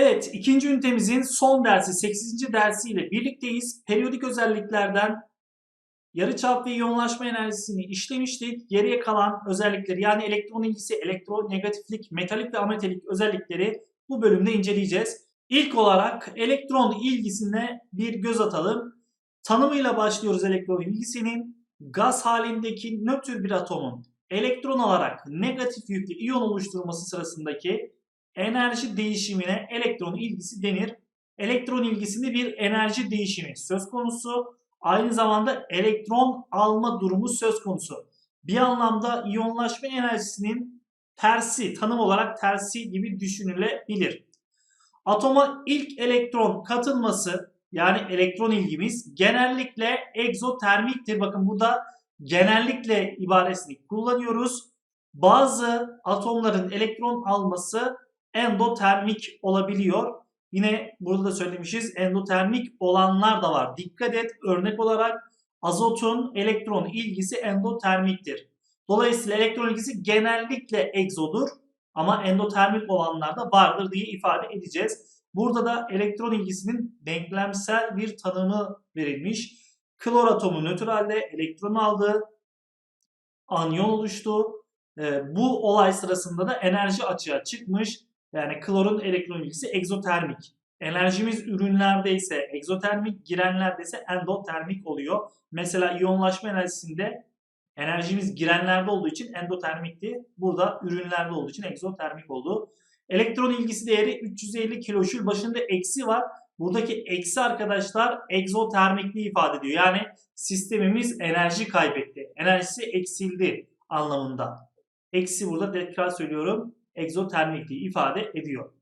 Evet, ikinci ünitemizin son dersi, 8. dersi ile birlikteyiz. Periyodik özelliklerden yarıçap ve iyonlaşma enerjisini işlemiştik. Geriye kalan özellikleri yani elektron ilgisi, elektronegatiflik, metalik ve ametalik özellikleri bu bölümde inceleyeceğiz. İlk olarak elektron ilgisine bir göz atalım. Tanımıyla başlıyoruz elektron ilgisinin. Gaz halindeki nötr bir atomun elektron alarak negatif yüklü iyon oluşturması sırasındaki enerji değişimine elektron ilgisi denir. Elektron ilgisinde bir enerji değişimi söz konusu. Aynı zamanda elektron alma durumu söz konusu. Bir anlamda iyonlaşma enerjisinin tersi, tanım olarak tersi gibi düşünülebilir. Atoma ilk elektron katılması yani elektron ilgimiz genellikle egzotermiktir. Bakın burada genellikle ibaresini kullanıyoruz. Bazı atomların elektron alması endotermik olabiliyor. Yine burada da söylemişiz endotermik olanlar da var. Dikkat et örnek olarak azotun elektron ilgisi endotermiktir. Dolayısıyla elektron ilgisi genellikle egzodur ama endotermik olanlar da vardır diye ifade edeceğiz. Burada da elektron ilgisinin denklemsel bir tanımı verilmiş. Klor atomu nötralde elektron aldı, anyon oluştu. Ee, bu olay sırasında da enerji açığa çıkmış. Yani klorun elektron ilgisi egzotermik. Enerjimiz ürünlerde ise egzotermik, girenlerde ise endotermik oluyor. Mesela iyonlaşma enerjisinde enerjimiz girenlerde olduğu için endotermikti. Burada ürünlerde olduğu için egzotermik oldu. Elektron ilgisi değeri 350 kilojoule başında eksi var. Buradaki eksi arkadaşlar egzotermikliği ifade ediyor. Yani sistemimiz enerji kaybetti. Enerjisi eksildi anlamında. Eksi burada tekrar söylüyorum egzotermikliği ifade ediyor.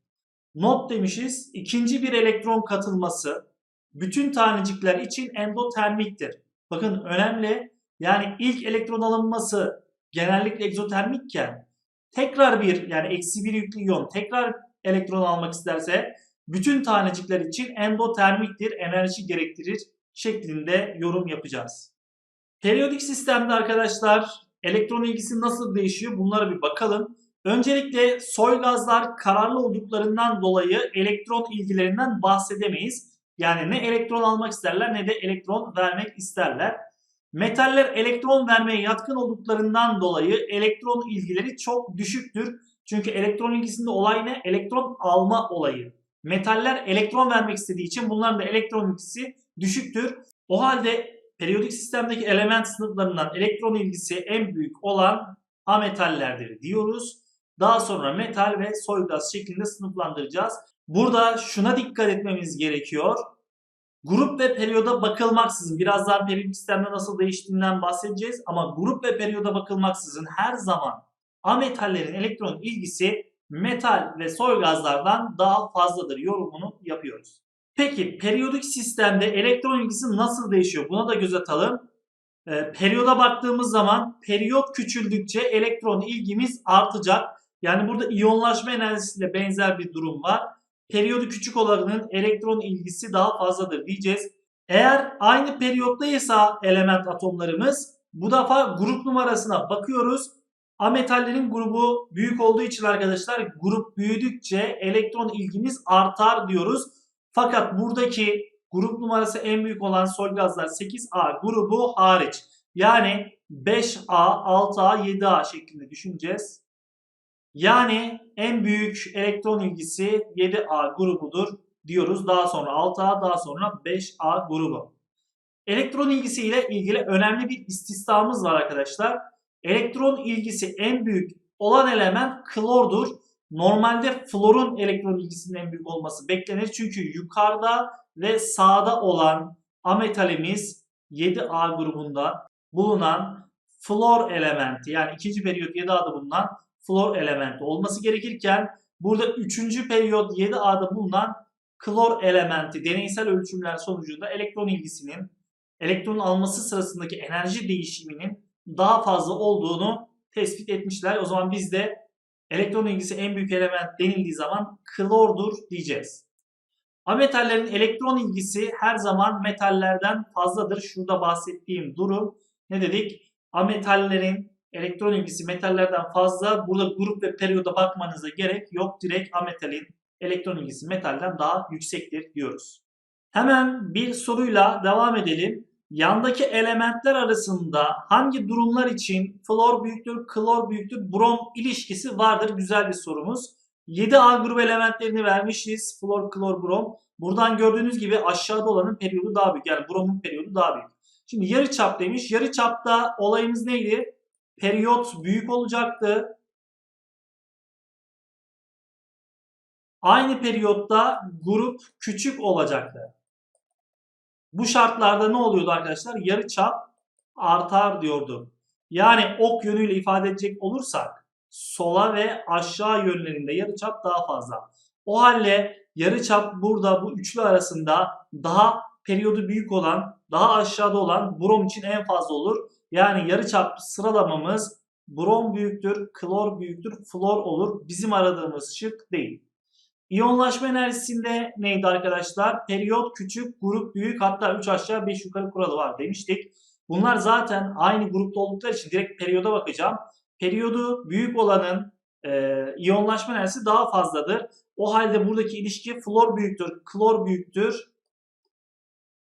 Not demişiz. İkinci bir elektron katılması bütün tanecikler için endotermiktir. Bakın önemli. Yani ilk elektron alınması genellikle egzotermikken tekrar bir yani eksi bir yüklü iyon tekrar elektron almak isterse bütün tanecikler için endotermiktir, enerji gerektirir şeklinde yorum yapacağız. Periyodik sistemde arkadaşlar elektron ilgisi nasıl değişiyor bunlara bir bakalım. Öncelikle soy gazlar kararlı olduklarından dolayı elektron ilgilerinden bahsedemeyiz. Yani ne elektron almak isterler ne de elektron vermek isterler. Metaller elektron vermeye yatkın olduklarından dolayı elektron ilgileri çok düşüktür. Çünkü elektron ilgisinde olay ne? Elektron alma olayı. Metaller elektron vermek istediği için bunların da elektron ilgisi düşüktür. O halde periyodik sistemdeki element sınıflarından elektron ilgisi en büyük olan ametallerdir diyoruz. Daha sonra metal ve soy gaz şeklinde sınıflandıracağız. Burada şuna dikkat etmemiz gerekiyor. Grup ve periyoda bakılmaksızın birazdan periyodik sistemde nasıl değiştiğinden bahsedeceğiz ama grup ve periyoda bakılmaksızın her zaman ametallerin elektron ilgisi metal ve soy gazlardan daha fazladır yorumunu yapıyoruz. Peki periyodik sistemde elektron ilgisi nasıl değişiyor? Buna da göz atalım. Ee, periyoda baktığımız zaman periyot küçüldükçe elektron ilgimiz artacak. Yani burada iyonlaşma enerjisiyle benzer bir durum var. Periyodu küçük olanın elektron ilgisi daha fazladır diyeceğiz. Eğer aynı periyottaysa element atomlarımız bu defa grup numarasına bakıyoruz. Ametallerin grubu büyük olduğu için arkadaşlar grup büyüdükçe elektron ilgimiz artar diyoruz. Fakat buradaki grup numarası en büyük olan sol gazlar 8A grubu hariç. Yani 5A, 6A, 7A şeklinde düşüneceğiz. Yani en büyük elektron ilgisi 7A grubudur diyoruz. Daha sonra 6A, daha sonra 5A grubu. Elektron ilgisi ile ilgili önemli bir istisnamız var arkadaşlar. Elektron ilgisi en büyük olan element klordur. Normalde florun elektron ilgisinin en büyük olması beklenir. Çünkü yukarıda ve sağda olan ametalimiz 7A grubunda bulunan flor elementi yani ikinci periyot 7A'da bulunan flor elementi olması gerekirken burada 3. periyot 7A'da bulunan klor elementi deneysel ölçümler sonucunda elektron ilgisinin elektron alması sırasındaki enerji değişiminin daha fazla olduğunu tespit etmişler. O zaman biz de elektron ilgisi en büyük element denildiği zaman klordur diyeceğiz. Ametallerin elektron ilgisi her zaman metallerden fazladır. Şurada bahsettiğim durum ne dedik? Ametallerin elektron ilgisi metallerden fazla. Burada grup ve periyoda bakmanıza gerek yok. Direkt ametalin elektron ilgisi metalden daha yüksektir diyoruz. Hemen bir soruyla devam edelim. Yandaki elementler arasında hangi durumlar için flor büyüktür, klor büyüktür, brom ilişkisi vardır? Güzel bir sorumuz. 7A grubu elementlerini vermişiz. Flor, klor, brom. Buradan gördüğünüz gibi aşağıda olanın periyodu daha büyük. Yani bromun periyodu daha büyük. Şimdi yarı çap demiş. Yarı çapta olayımız neydi? Periyot büyük olacaktı. Aynı periyotta grup küçük olacaktı. Bu şartlarda ne oluyordu arkadaşlar? Yarı çap artar diyordu. Yani ok yönüyle ifade edecek olursak sola ve aşağı yönlerinde yarı çap daha fazla. O halde yarı çap burada bu üçlü arasında daha periyodu büyük olan, daha aşağıda olan brom için en fazla olur. Yani yarı çap sıralamamız brom büyüktür, klor büyüktür, flor olur. Bizim aradığımız şık değil. İyonlaşma enerjisinde neydi arkadaşlar? Periyot küçük, grup büyük hatta 3 aşağı 5 yukarı kuralı var demiştik. Bunlar zaten aynı grupta oldukları için direkt periyoda bakacağım. Periyodu büyük olanın e, iyonlaşma enerjisi daha fazladır. O halde buradaki ilişki flor büyüktür, klor büyüktür,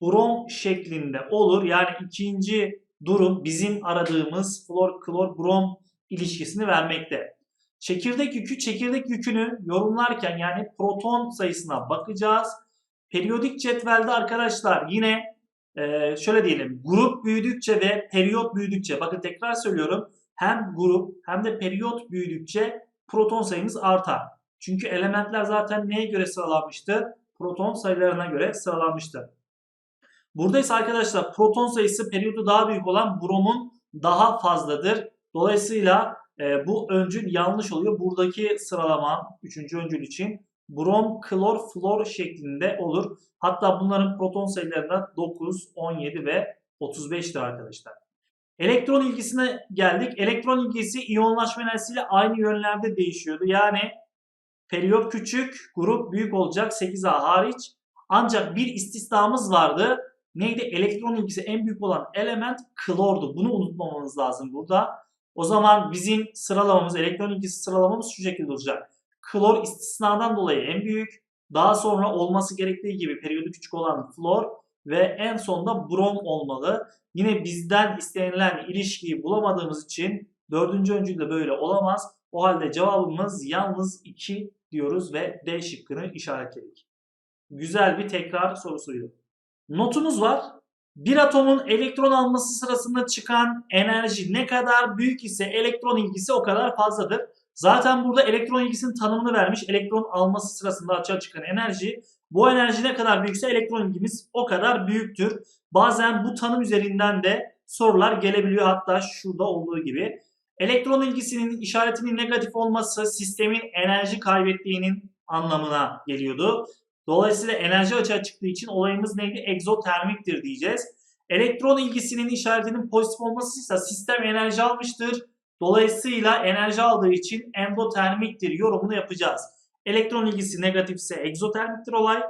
brom şeklinde olur. Yani ikinci durum bizim aradığımız flor, klor, brom ilişkisini vermekte. Çekirdek yükü, çekirdek yükünü yorumlarken yani proton sayısına bakacağız. Periyodik cetvelde arkadaşlar yine e, şöyle diyelim grup büyüdükçe ve periyot büyüdükçe bakın tekrar söylüyorum hem grup hem de periyot büyüdükçe proton sayımız artar. Çünkü elementler zaten neye göre sıralanmıştı? Proton sayılarına göre sıralanmıştı. Burada ise arkadaşlar proton sayısı periyodu daha büyük olan bromun daha fazladır. Dolayısıyla e, bu öncül yanlış oluyor. Buradaki sıralama 3. öncül için brom, klor, flor şeklinde olur. Hatta bunların proton sayıları da 9, 17 ve 35'tir arkadaşlar. Elektron ilgisine geldik. Elektron ilgisi iyonlaşma enerjisiyle aynı yönlerde değişiyordu. Yani periyot küçük, grup büyük olacak 8A hariç. Ancak bir istisnamız vardı. Neydi? Elektron ilgisi en büyük olan element klordu. Bunu unutmamamız lazım burada. O zaman bizim sıralamamız, elektron ilgisi sıralamamız şu şekilde olacak. Klor istisnadan dolayı en büyük. Daha sonra olması gerektiği gibi periyodu küçük olan flor ve en sonda brom olmalı. Yine bizden istenilen ilişkiyi bulamadığımız için dördüncü öncül de böyle olamaz. O halde cevabımız yalnız 2 diyoruz ve D şıkkını işaretledik. Güzel bir tekrar sorusuydu. Notumuz var. Bir atomun elektron alması sırasında çıkan enerji ne kadar büyük ise elektron ilgisi o kadar fazladır. Zaten burada elektron ilgisinin tanımını vermiş. Elektron alması sırasında açığa çıkan enerji. Bu enerji ne kadar büyükse elektron ilgimiz o kadar büyüktür. Bazen bu tanım üzerinden de sorular gelebiliyor. Hatta şurada olduğu gibi. Elektron ilgisinin işaretinin negatif olması sistemin enerji kaybettiğinin anlamına geliyordu. Dolayısıyla enerji açığa çıktığı için olayımız neydi? Egzotermiktir diyeceğiz. Elektron ilgisinin işaretinin pozitif olmasıysa sistem enerji almıştır. Dolayısıyla enerji aldığı için endotermiktir yorumunu yapacağız. Elektron ilgisi negatifse egzotermiktir olay.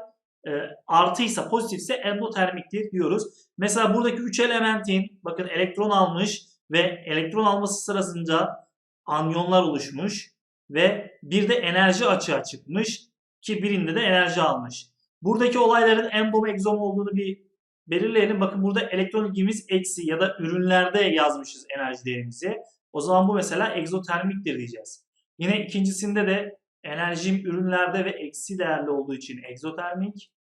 E, artıysa pozitifse endotermiktir diyoruz. Mesela buradaki 3 elementin bakın elektron almış ve elektron alması sırasında anyonlar oluşmuş ve bir de enerji açığa çıkmış ki birinde de enerji almış. Buradaki olayların endom egzom olduğunu bir belirleyelim. Bakın burada elektron ilgimiz eksi ya da ürünlerde yazmışız enerji değerimizi. O zaman bu mesela egzotermiktir diyeceğiz. Yine ikincisinde de enerjim ürünlerde ve eksi değerli olduğu için egzotermik.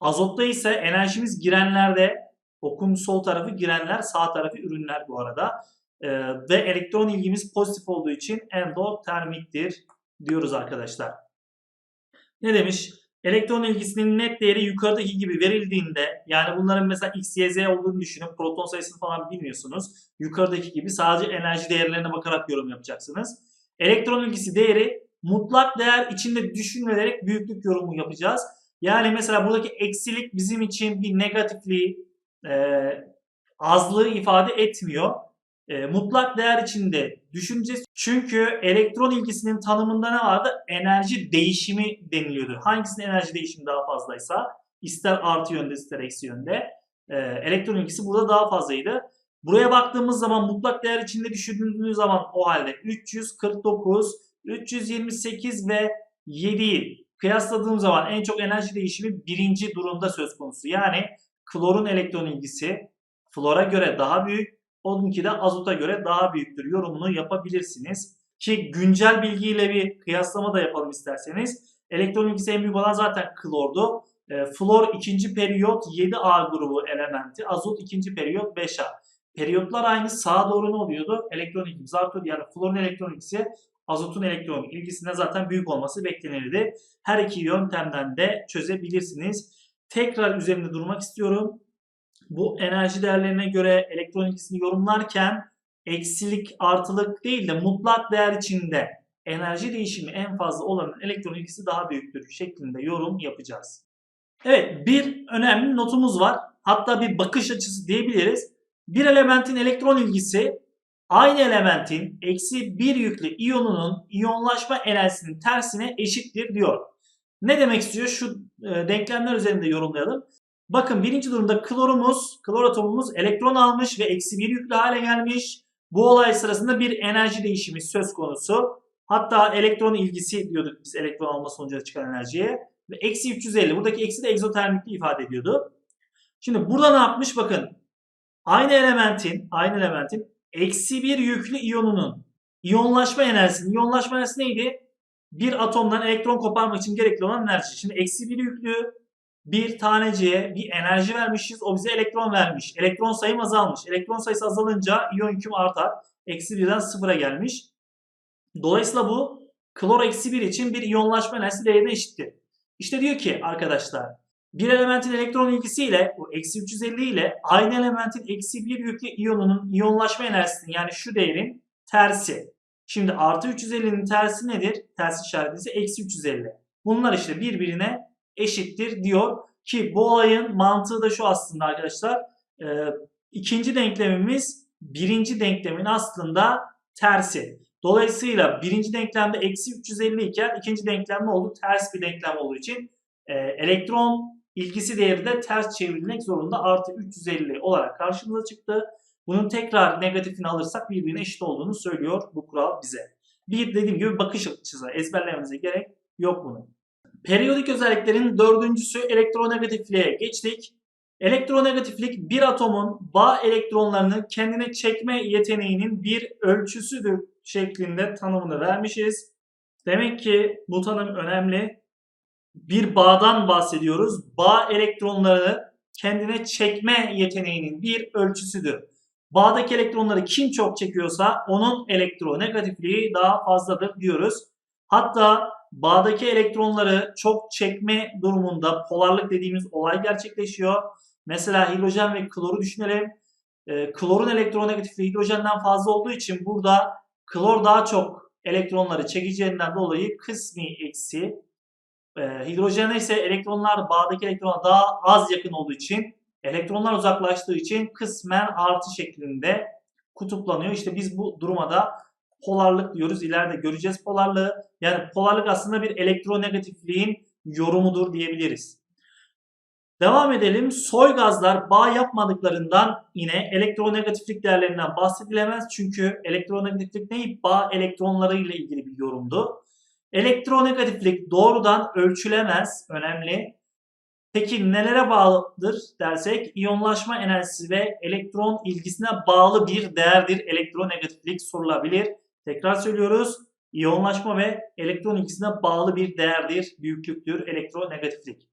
Azotta ise enerjimiz girenlerde, okun sol tarafı girenler, sağ tarafı ürünler bu arada. Ee, ve elektron ilgimiz pozitif olduğu için endotermiktir diyoruz arkadaşlar. Ne demiş? Elektron ilgisinin net değeri yukarıdaki gibi verildiğinde yani bunların mesela x, y, z olduğunu düşünün. Proton sayısını falan bilmiyorsunuz. Yukarıdaki gibi sadece enerji değerlerine bakarak yorum yapacaksınız. Elektron ilgisi değeri mutlak değer içinde düşünülerek büyüklük yorumu yapacağız. Yani mesela buradaki eksilik bizim için bir negatifliği, e, azlığı ifade etmiyor. E, mutlak değer içinde düşüneceğiz. Çünkü elektron ilgisinin tanımında ne vardı? Enerji değişimi deniliyordu. Hangisinin enerji değişimi daha fazlaysa ister artı yönde ister eksi yönde e, elektron ilgisi burada daha fazlaydı. Buraya baktığımız zaman mutlak değer içinde düşündüğümüz zaman o halde 349, 328 ve 7'yi kıyasladığım zaman en çok enerji değişimi birinci durumda söz konusu. Yani klorun elektron ilgisi flora göre daha büyük, onunki de azota göre daha büyüktür yorumunu yapabilirsiniz. Ki güncel bilgiyle bir kıyaslama da yapalım isterseniz. Elektron ilgisi en büyük olan zaten klordu. E, flor ikinci periyot 7A grubu elementi, azot ikinci periyot 5A. Periyotlar aynı sağa doğru ne oluyordu? Elektron artıyordu. Yani florun elektron azotun elektron ilgisinde zaten büyük olması beklenirdi. Her iki yöntemden de çözebilirsiniz. Tekrar üzerinde durmak istiyorum. Bu enerji değerlerine göre elektron ilgisini yorumlarken eksilik artılık değil de mutlak değer içinde enerji değişimi en fazla olanın elektron ilgisi daha büyüktür şeklinde yorum yapacağız. Evet bir önemli notumuz var. Hatta bir bakış açısı diyebiliriz. Bir elementin elektron ilgisi aynı elementin eksi bir yüklü iyonunun iyonlaşma enerjisinin tersine eşittir diyor. Ne demek istiyor? Şu e, denklemler üzerinde yorumlayalım. Bakın birinci durumda klorumuz, klor atomumuz elektron almış ve eksi bir yüklü hale gelmiş. Bu olay sırasında bir enerji değişimi söz konusu. Hatta elektron ilgisi diyorduk biz elektron alma sonucu çıkan enerjiye. Ve eksi 350. Buradaki eksi de egzotermikli ifade ediyordu. Şimdi burada ne yapmış? Bakın. Aynı elementin, aynı elementin eksi bir yüklü iyonunun iyonlaşma enerjisi. İyonlaşma enerjisi neydi? Bir atomdan elektron koparmak için gerekli olan enerji. Şimdi eksi bir yüklü bir taneciye bir enerji vermişiz. O bize elektron vermiş. Elektron sayım azalmış. Elektron sayısı azalınca iyon yüküm artar. Eksi birden sıfıra gelmiş. Dolayısıyla bu klor eksi bir için bir iyonlaşma enerjisi değerine eşittir. İşte diyor ki arkadaşlar bir elementin elektron ilgisiyle bu eksi 350 ile aynı elementin eksi bir yüklü iyonunun iyonlaşma enerjisinin yani şu değerin tersi. Şimdi artı 350'nin tersi nedir? Ters işareti ise eksi 350. Bunlar işte birbirine eşittir diyor ki bu olayın mantığı da şu aslında arkadaşlar. E, ikinci denklemimiz birinci denklemin aslında tersi. Dolayısıyla birinci denklemde eksi 350 iken ikinci denklem ne oldu? Ters bir denklem olduğu için e, elektron ilgisi değeri de ters çevrilmek zorunda artı 350 olarak karşımıza çıktı. Bunun tekrar negatifini alırsak birbirine eşit olduğunu söylüyor bu kural bize. Bir dediğim gibi bakış açısı ezberlememize gerek yok bunun. Periyodik özelliklerin dördüncüsü elektronegatifliğe geçtik. Elektronegatiflik bir atomun bağ elektronlarını kendine çekme yeteneğinin bir ölçüsüdür şeklinde tanımını vermişiz. Demek ki bu tanım önemli. Bir bağdan bahsediyoruz. Bağ elektronlarını kendine çekme yeteneğinin bir ölçüsüdür. Bağdaki elektronları kim çok çekiyorsa onun elektronegatifliği daha fazladır diyoruz. Hatta bağdaki elektronları çok çekme durumunda polarlık dediğimiz olay gerçekleşiyor. Mesela hidrojen ve kloru düşünelim. E, klorun elektronegatifliği hidrojenden fazla olduğu için burada klor daha çok elektronları çekeceğinden dolayı kısmi eksi. E, hidrojene ise elektronlar bağdaki elektrona daha az yakın olduğu için elektronlar uzaklaştığı için kısmen artı şeklinde kutuplanıyor. İşte biz bu duruma da polarlık diyoruz. İleride göreceğiz polarlığı. Yani polarlık aslında bir elektronegatifliğin yorumudur diyebiliriz. Devam edelim. Soy gazlar bağ yapmadıklarından yine elektronegatiflik değerlerinden bahsedilemez. Çünkü elektronegatiflik ne? Bağ elektronları ile ilgili bir yorumdu. Elektronegatiflik doğrudan ölçülemez. Önemli. Peki nelere bağlıdır dersek iyonlaşma enerjisi ve elektron ilgisine bağlı bir değerdir. Elektronegatiflik sorulabilir. Tekrar söylüyoruz. İyonlaşma ve elektron ilgisine bağlı bir değerdir. Büyüklüktür elektronegatiflik.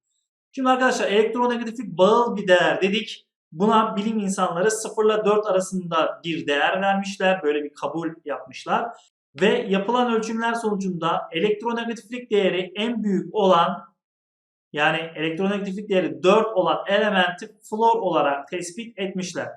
Şimdi arkadaşlar elektronegatiflik bağlı bir değer dedik. Buna bilim insanları 0 ile 4 arasında bir değer vermişler. Böyle bir kabul yapmışlar. Ve yapılan ölçümler sonucunda elektronegatiflik değeri en büyük olan yani elektronegatiflik değeri 4 olan elementi flor olarak tespit etmişler.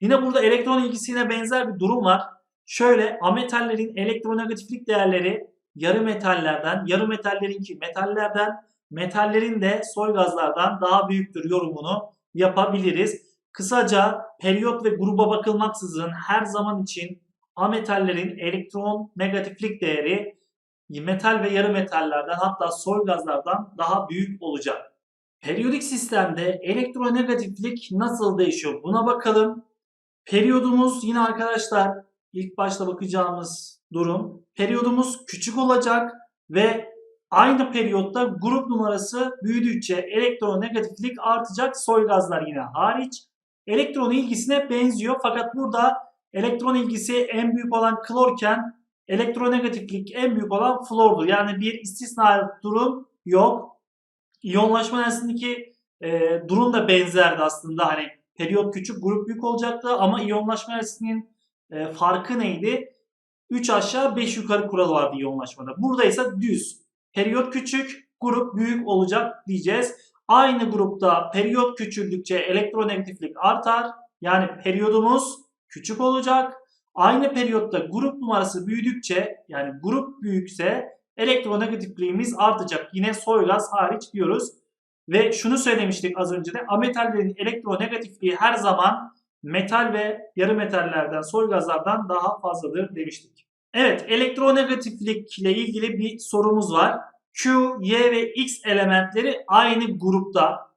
Yine burada elektron ilgisine benzer bir durum var. Şöyle ametallerin elektronegatiflik değerleri yarı metallerden, yarı metallerinki metallerden, metallerin de soy gazlardan daha büyüktür yorumunu yapabiliriz. Kısaca periyot ve gruba bakılmaksızın her zaman için ametallerin elektron negatiflik değeri metal ve yarı metallerden hatta soy gazlardan daha büyük olacak. Periyodik sistemde elektronegatiflik nasıl değişiyor? Buna bakalım. Periyodumuz yine arkadaşlar ilk başta bakacağımız durum. Periyodumuz küçük olacak ve Aynı periyotta grup numarası büyüdükçe elektronegatiflik artacak soy gazlar yine hariç. Elektron ilgisine benziyor fakat burada elektron ilgisi en büyük olan klorken elektronegatiflik en büyük olan flordur. Yani bir istisna durum yok. İyonlaşma enerjisindeki e, durum da benzerdi aslında. Hani periyot küçük, grup büyük olacaktı ama iyonlaşma enerjisinin e, farkı neydi? 3 aşağı 5 yukarı kuralı vardı iyonlaşmada. Burada ise düz. Periyot küçük, grup büyük olacak diyeceğiz. Aynı grupta periyot küçüldükçe elektronegatiflik artar. Yani periyodumuz küçük olacak. Aynı periyotta grup numarası büyüdükçe yani grup büyükse elektronegatifliğimiz artacak. Yine soy gaz hariç diyoruz. Ve şunu söylemiştik az önce de ametallerin elektronegatifliği her zaman metal ve yarı metallerden, soy gazlardan daha fazladır demiştik. Evet, elektronegatiflikle ilgili bir sorumuz var. Q, Y ve X elementleri aynı grupta.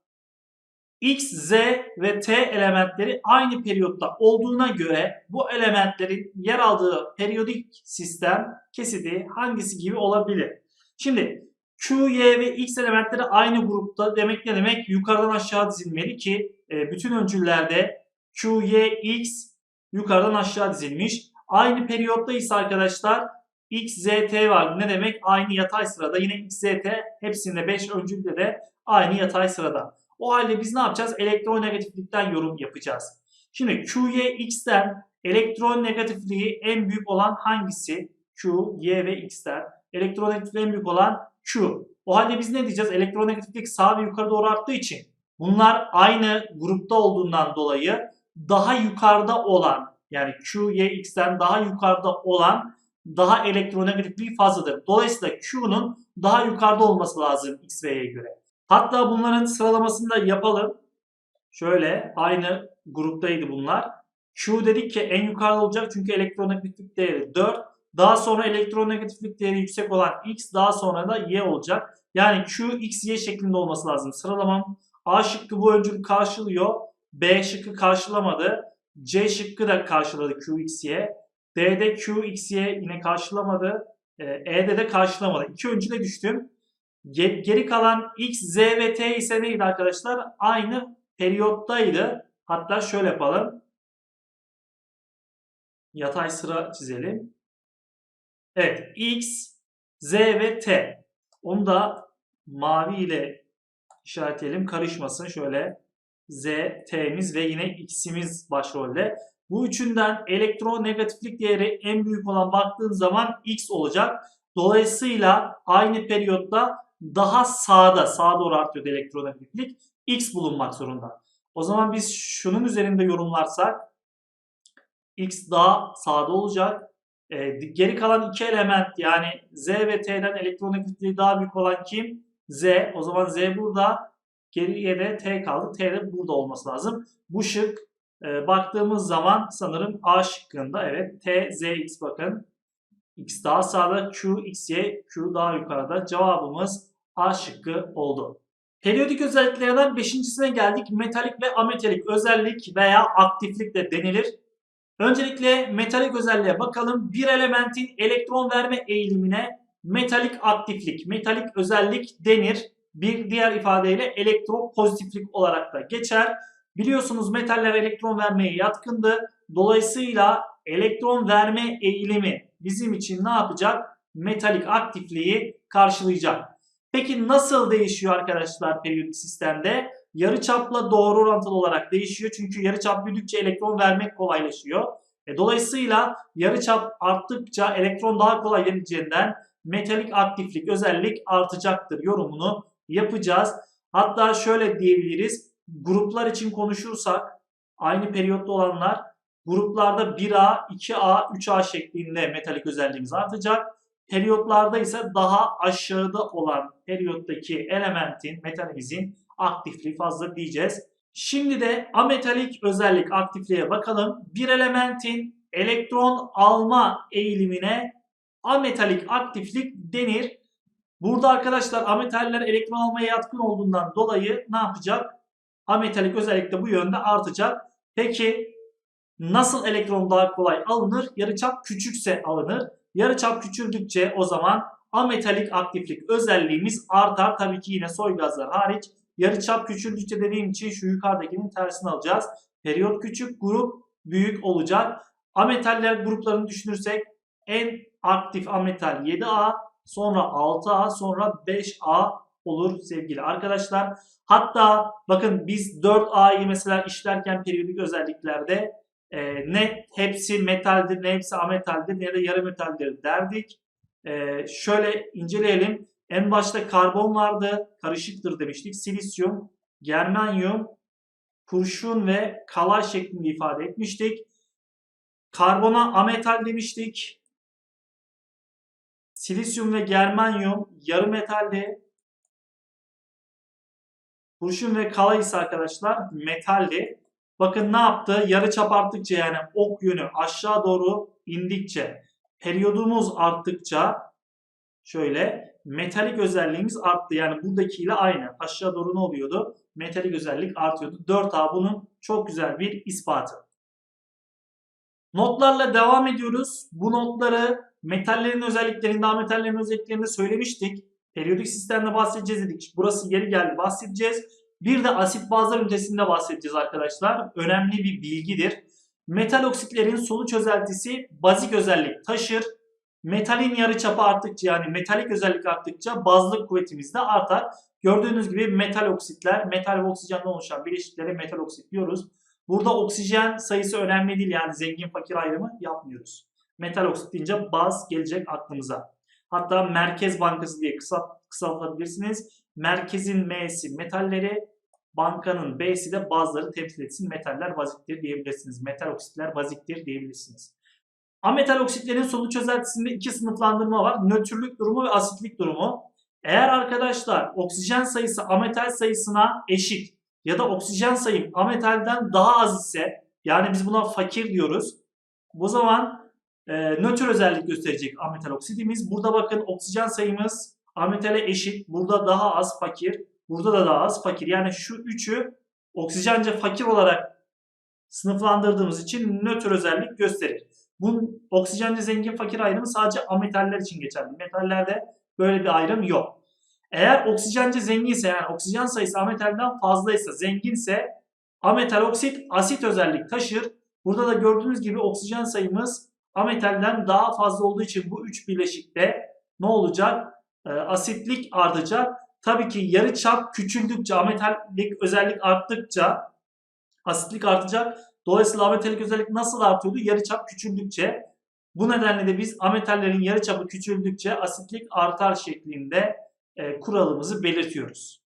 X, Z ve T elementleri aynı periyotta olduğuna göre bu elementlerin yer aldığı periyodik sistem kesidi hangisi gibi olabilir? Şimdi Q, Y ve X elementleri aynı grupta demek ne demek? Yukarıdan aşağı dizilmeli ki e, bütün öncüllerde Q, Y, X yukarıdan aşağı dizilmiş. Aynı periyotta ise arkadaşlar X, Z, T var. Ne demek? Aynı yatay sırada. Yine X, Z, T hepsinde 5 öncülde de aynı yatay sırada. O halde biz ne yapacağız? Elektronegatiflikten yorum yapacağız. Şimdi Q, Y, X'ten elektron negatifliği en büyük olan hangisi? Q, Y ve X'ten. Elektronegatifliği en büyük olan Q. O halde biz ne diyeceğiz? Elektronegatiflik sağ ve yukarı doğru arttığı için bunlar aynı grupta olduğundan dolayı daha yukarıda olan yani Q, Y, X'ten daha yukarıda olan daha elektronegatifliği fazladır. Dolayısıyla Q'nun daha yukarıda olması lazım X ve Y'ye göre. Hatta bunların sıralamasını da yapalım. Şöyle aynı gruptaydı bunlar. Q dedik ki en yukarıda olacak çünkü elektronegatiflik değeri 4. Daha sonra elektronegatiflik değeri yüksek olan X daha sonra da Y olacak. Yani Q, X, Y şeklinde olması lazım. Sıralamam A şıkkı bu öncül karşılıyor. B şıkkı karşılamadı. C şıkkı da karşıladı Q, X, Y. D'de Q, X, Y yine karşılamadı. E'de de karşılamadı. İki öncüle düştüm. Geri kalan X, Z ve T ise neydi arkadaşlar? Aynı periyottaydı. Hatta şöyle yapalım. Yatay sıra çizelim. Evet. X, Z ve T. Onu da mavi ile işaretleyelim. Karışmasın. Şöyle Z, T'miz ve yine X'imiz başrolde. Bu üçünden elektronegatiflik değeri en büyük olan baktığın zaman X olacak. Dolayısıyla aynı periyotta daha sağda, sağa doğru artıyor elektronegatiflik. X bulunmak zorunda. O zaman biz şunun üzerinde yorumlarsak X daha sağda olacak. E, geri kalan iki element yani Z ve T'den elektronegatifliği daha büyük olan kim? Z. O zaman Z burada. Geriye de T kaldı. T de burada olması lazım. Bu şık e, baktığımız zaman sanırım A şıkkında. Evet. T, Z, X bakın. X daha sağda. Q, X, Y. Q daha yukarıda. Cevabımız A şıkkı oldu. Periyodik özelliklerden beşincisine geldik. Metalik ve ametalik özellik veya aktiflik de denilir. Öncelikle metalik özelliğe bakalım. Bir elementin elektron verme eğilimine metalik aktiflik, metalik özellik denir. Bir diğer ifadeyle elektropozitiflik olarak da geçer. Biliyorsunuz metaller elektron vermeye yatkındı. Dolayısıyla elektron verme eğilimi bizim için ne yapacak? Metalik aktifliği karşılayacak. Peki nasıl değişiyor arkadaşlar periyodik sistemde? Yarıçapla doğru orantılı olarak değişiyor. Çünkü yarıçap büyüdükçe elektron vermek kolaylaşıyor. E, dolayısıyla yarıçap arttıkça elektron daha kolay verileceğinden metalik aktiflik özellik artacaktır yorumunu yapacağız. Hatta şöyle diyebiliriz. Gruplar için konuşursak aynı periyotta olanlar gruplarda 1A, 2A, 3A şeklinde metalik özelliğimiz artacak. Periyotlarda ise daha aşağıda olan periyottaki elementin, metalimizin aktifliği fazla diyeceğiz. Şimdi de ametalik özellik aktifliğe bakalım. Bir elementin elektron alma eğilimine ametalik aktiflik denir. Burada arkadaşlar ametaller elektron almaya yatkın olduğundan dolayı ne yapacak? Ametalik özellik de bu yönde artacak. Peki nasıl elektron daha kolay alınır? Yarıçap küçükse alınır. Yarıçap küçüldükçe o zaman ametalik aktiflik özelliğimiz artar. Tabii ki yine soy gazlar hariç. Yarıçap küçüldükçe dediğim için şu yukarıdakinin tersini alacağız. Periyot küçük, grup büyük olacak. Ametaller gruplarını düşünürsek en aktif ametal 7A, sonra 6A, sonra 5A olur sevgili arkadaşlar. Hatta bakın biz 4A'yı mesela işlerken periyodik özelliklerde e, ne hepsi metaldir ne hepsi ametaldir ne de yarı metaldir derdik. E, şöyle inceleyelim. En başta karbon vardı. Karışıktır demiştik. Silisyum, germanyum, kurşun ve kalay şeklinde ifade etmiştik. Karbona ametal demiştik. Silisyum ve germanyum yarı metalli. Kurşun ve kalay ise arkadaşlar metalli. Bakın ne yaptı? Yarı çap arttıkça yani ok yönü aşağı doğru indikçe periyodumuz arttıkça şöyle metalik özelliğimiz arttı. Yani buradakiyle aynı. Aşağı doğru ne oluyordu? Metalik özellik artıyordu. 4A bunun çok güzel bir ispatı. Notlarla devam ediyoruz. Bu notları metallerin özelliklerinde, ametallerin özelliklerinde söylemiştik. Periyodik sistemde bahsedeceğiz dedik. Burası yeri geldi bahsedeceğiz. Bir de asit bazlar ünitesinde bahsedeceğiz arkadaşlar. Önemli bir bilgidir. Metal oksitlerin solu çözeltisi bazik özellik taşır. Metalin yarıçapı arttıkça yani metalik özellik arttıkça bazlık kuvvetimiz de artar. Gördüğünüz gibi metal oksitler, metal ve oksijenden oluşan bileşiklere metal oksit diyoruz. Burada oksijen sayısı önemli değil yani zengin fakir ayrımı yapmıyoruz. Metal oksit deyince baz gelecek aklımıza. Hatta Merkez Bankası diye kısa, kısaltabilirsiniz. Merkezin M'si metalleri, bankanın B'si de bazları temsil etsin. Metaller baziktir diyebilirsiniz. Metal oksitler baziktir diyebilirsiniz. Ametal oksitlerin solu çözeltisinde iki sınıflandırma var. Nötrlük durumu ve asitlik durumu. Eğer arkadaşlar oksijen sayısı ametal sayısına eşit ya da oksijen sayım ametalden daha az ise yani biz buna fakir diyoruz. Bu zaman e, nötr özellik gösterecek ametal oksidimiz. Burada bakın oksijen sayımız ametale eşit. Burada daha az fakir. Burada da daha az fakir. Yani şu üçü oksijence fakir olarak sınıflandırdığımız için nötr özellik gösterir. Bu oksijenli zengin fakir ayrımı sadece ametaller için geçerli. Metallerde böyle bir ayrım yok. Eğer oksijenci zenginse yani oksijen sayısı ametalden fazlaysa zenginse ametal oksit asit özellik taşır. Burada da gördüğünüz gibi oksijen sayımız ametalden daha fazla olduğu için bu üç bileşikte ne olacak? E, asitlik artacak. Tabii ki yarı çap küçüldükçe ametallik özellik arttıkça asitlik artacak. Dolayısıyla ametalik özellik nasıl artıyordu? Yarıçap küçüldükçe. Bu nedenle de biz ametallerin yarıçapı küçüldükçe asitlik artar şeklinde e, kuralımızı belirtiyoruz.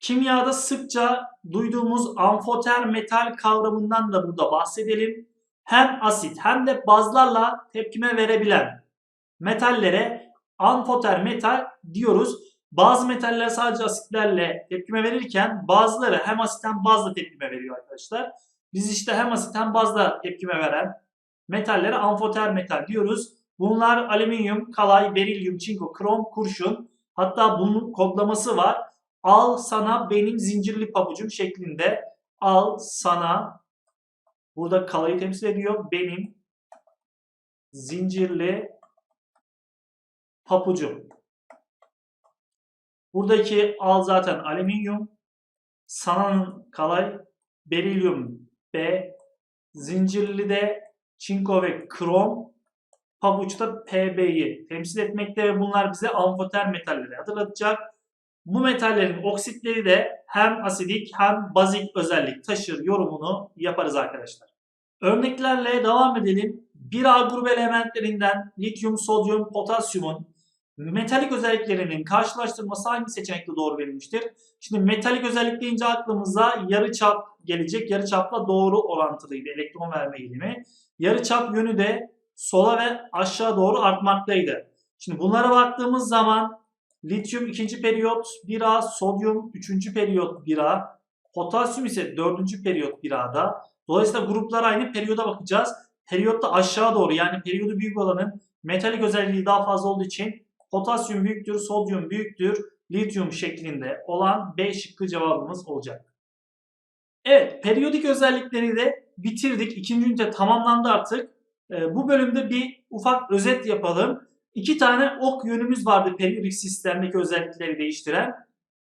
Kimyada sıkça duyduğumuz amfoter metal kavramından da burada bahsedelim. Hem asit hem de bazlarla tepkime verebilen metallere amfoter metal diyoruz. Bazı metaller sadece asitlerle tepkime verirken bazıları hem asit hem bazla tepkime veriyor arkadaşlar. Biz işte hem asit hem bazla tepkime veren metallere amfoter metal diyoruz. Bunlar alüminyum, kalay, berilyum, çinko, krom, kurşun. Hatta bunun kodlaması var. Al sana benim zincirli pabucum şeklinde. Al sana burada kalayı temsil ediyor. Benim zincirli papucum. Buradaki al zaten alüminyum. Sana'nın kalay berilyum B, zincirli de çinko ve krom, pabuçta PB'yi temsil etmekte ve bunlar bize amfoter metalleri hatırlatacak. Bu metallerin oksitleri de hem asidik hem bazik özellik taşır yorumunu yaparız arkadaşlar. Örneklerle devam edelim. 1A grubu elementlerinden lityum, sodyum, potasyumun metalik özelliklerinin karşılaştırması hangi seçenekte doğru verilmiştir? Şimdi metalik özellik deyince aklımıza yarı çap gelecek. Yarı çapla doğru orantılıydı elektron verme eğilimi. Yarı çap yönü de sola ve aşağı doğru artmaktaydı. Şimdi bunlara baktığımız zaman lityum ikinci periyot 1A, sodyum üçüncü periyot 1A, potasyum ise dördüncü periyot 1A'da. Dolayısıyla gruplar aynı periyoda bakacağız. Periyotta aşağı doğru yani periyodu büyük olanın metalik özelliği daha fazla olduğu için potasyum büyüktür, sodyum büyüktür, lityum şeklinde olan B şıkkı cevabımız olacak. Evet, periyodik özellikleri de bitirdik. İkinci ünite tamamlandı artık. Ee, bu bölümde bir ufak özet yapalım. İki tane ok yönümüz vardı periyodik sistemdeki özellikleri değiştiren.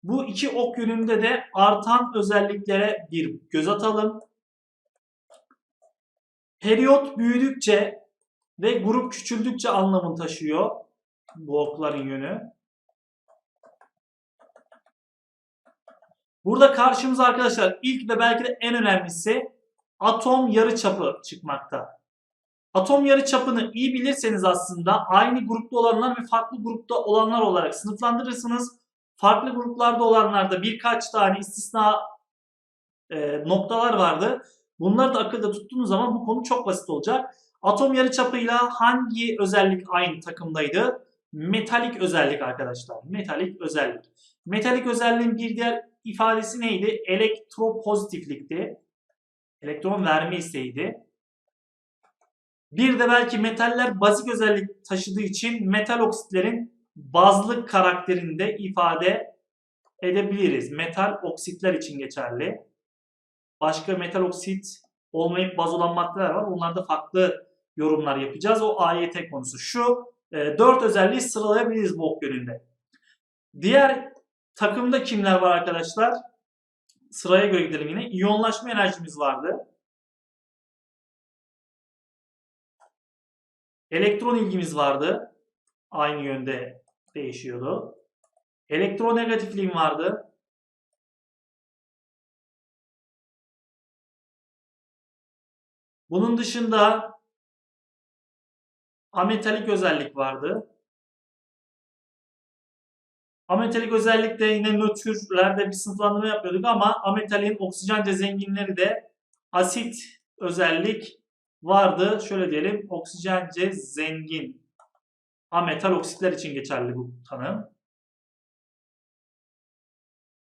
Bu iki ok yönünde de artan özelliklere bir göz atalım. Periyot büyüdükçe ve grup küçüldükçe anlamını taşıyor bu okların yönü. Burada karşımıza arkadaşlar ilk ve belki de en önemlisi atom yarıçapı çıkmakta. Atom yarıçapını iyi bilirseniz aslında aynı grupta olanlar ve farklı grupta olanlar olarak sınıflandırırsınız. Farklı gruplarda olanlarda birkaç tane istisna e, noktalar vardı. Bunları da akılda tuttuğunuz zaman bu konu çok basit olacak. Atom yarıçapıyla hangi özellik aynı takımdaydı? Metalik özellik arkadaşlar. Metalik özellik. Metalik özelliğin bir diğer ifadesi neydi? Elektropozitiflikti. Elektron verme isteğiydi. Bir de belki metaller bazik özellik taşıdığı için metal oksitlerin bazlık karakterinde ifade edebiliriz. Metal oksitler için geçerli. Başka metal oksit olmayıp baz olan maddeler var. Onlarda farklı yorumlar yapacağız. O AYT konusu. Şu e, 4 özelliği sıralayabiliriz bu ok yönünde. Diğer takımda kimler var arkadaşlar? Sıraya göre gidelim yine. İyonlaşma enerjimiz vardı. Elektron ilgimiz vardı. Aynı yönde değişiyordu. Elektronegatifliğim vardı. Bunun dışında ametalik özellik vardı. Ametalik özellikle yine nötrlerde bir sınıflandırma yapıyorduk ama ametalin oksijence zenginleri de asit özellik vardı. Şöyle diyelim oksijence zengin ametal oksitler için geçerli bu tanım.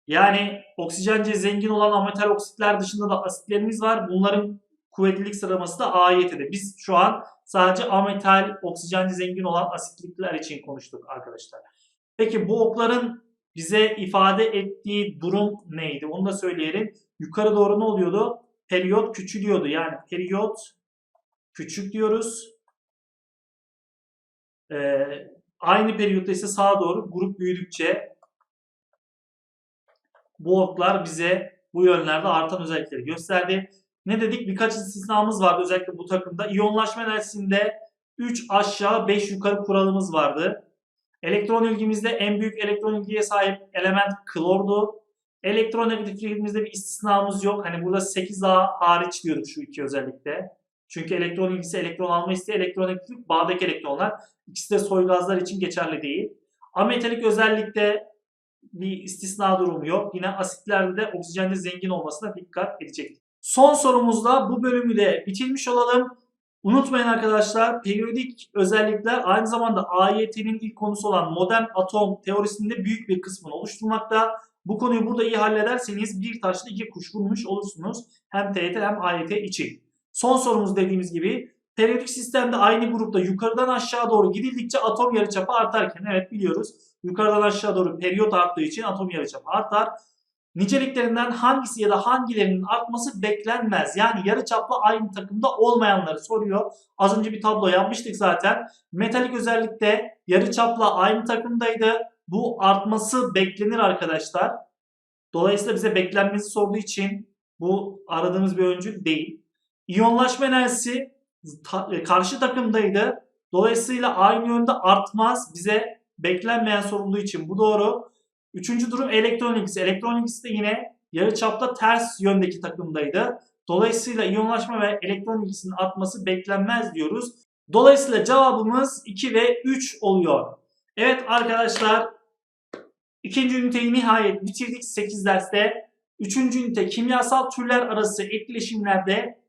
Yani oksijence zengin olan ametal oksitler dışında da asitlerimiz var. Bunların kuvvetlilik sıralaması da AYT'de. Biz şu an sadece ametal, oksijence zengin olan asitlikler için konuştuk arkadaşlar. Peki bu okların bize ifade ettiği durum neydi? Onu da söyleyelim. Yukarı doğru ne oluyordu? Periyot küçülüyordu. Yani periyot küçük diyoruz. Ee, aynı periyotta ise sağa doğru grup büyüdükçe bu oklar bize bu yönlerde artan özellikleri gösterdi. Ne dedik? Birkaç istisnamız vardı özellikle bu takımda. İyonlaşma enerjisinde 3 aşağı 5 yukarı kuralımız vardı. Elektron ilgimizde en büyük elektron ilgiye sahip element klordu. Elektron negatifliğimizde bir istisnamız yok. Hani burada 8A hariç diyorduk şu iki özellikle. Çünkü elektron ilgisi elektron alma isteği elektron negatiflik bağdaki elektronlar. İkisi de soy gazlar için geçerli değil. Ametalik özellikle bir istisna durumu yok. Yine asitlerde de oksijende zengin olmasına dikkat edecektik. Son sorumuzda bu bölümü de bitirmiş olalım. Unutmayın arkadaşlar periyodik özellikler aynı zamanda AYT'nin ilk konusu olan modern atom teorisinde büyük bir kısmını oluşturmakta. Bu konuyu burada iyi hallederseniz bir taşla iki kuş vurmuş olursunuz. Hem TYT hem AYT için. Son sorumuz dediğimiz gibi periyodik sistemde aynı grupta yukarıdan aşağı doğru gidildikçe atom yarıçapı artarken evet biliyoruz. Yukarıdan aşağı doğru periyot arttığı için atom yarıçapı artar. Niceliklerinden hangisi ya da hangilerinin artması beklenmez. Yani yarıçapla aynı takımda olmayanları soruyor. Az önce bir tablo yapmıştık zaten. Metalik özellikle yarıçapla aynı takımdaydı. Bu artması beklenir arkadaşlar. Dolayısıyla bize beklenmesi sorduğu için bu aradığımız bir öncül değil. İyonlaşma enerjisi ta- e, karşı takımdaydı. Dolayısıyla aynı yönde artmaz. Bize beklenmeyen sorulduğu için bu doğru. Üçüncü durum. Elektron ilgisi de yine yarıçapta ters yöndeki takımdaydı. Dolayısıyla iyonlaşma ve elektron ilgisinin artması beklenmez diyoruz. Dolayısıyla cevabımız 2 ve 3 oluyor. Evet arkadaşlar ikinci üniteyi nihayet bitirdik 8 derste. Üçüncü ünite kimyasal türler arası etkileşimlerde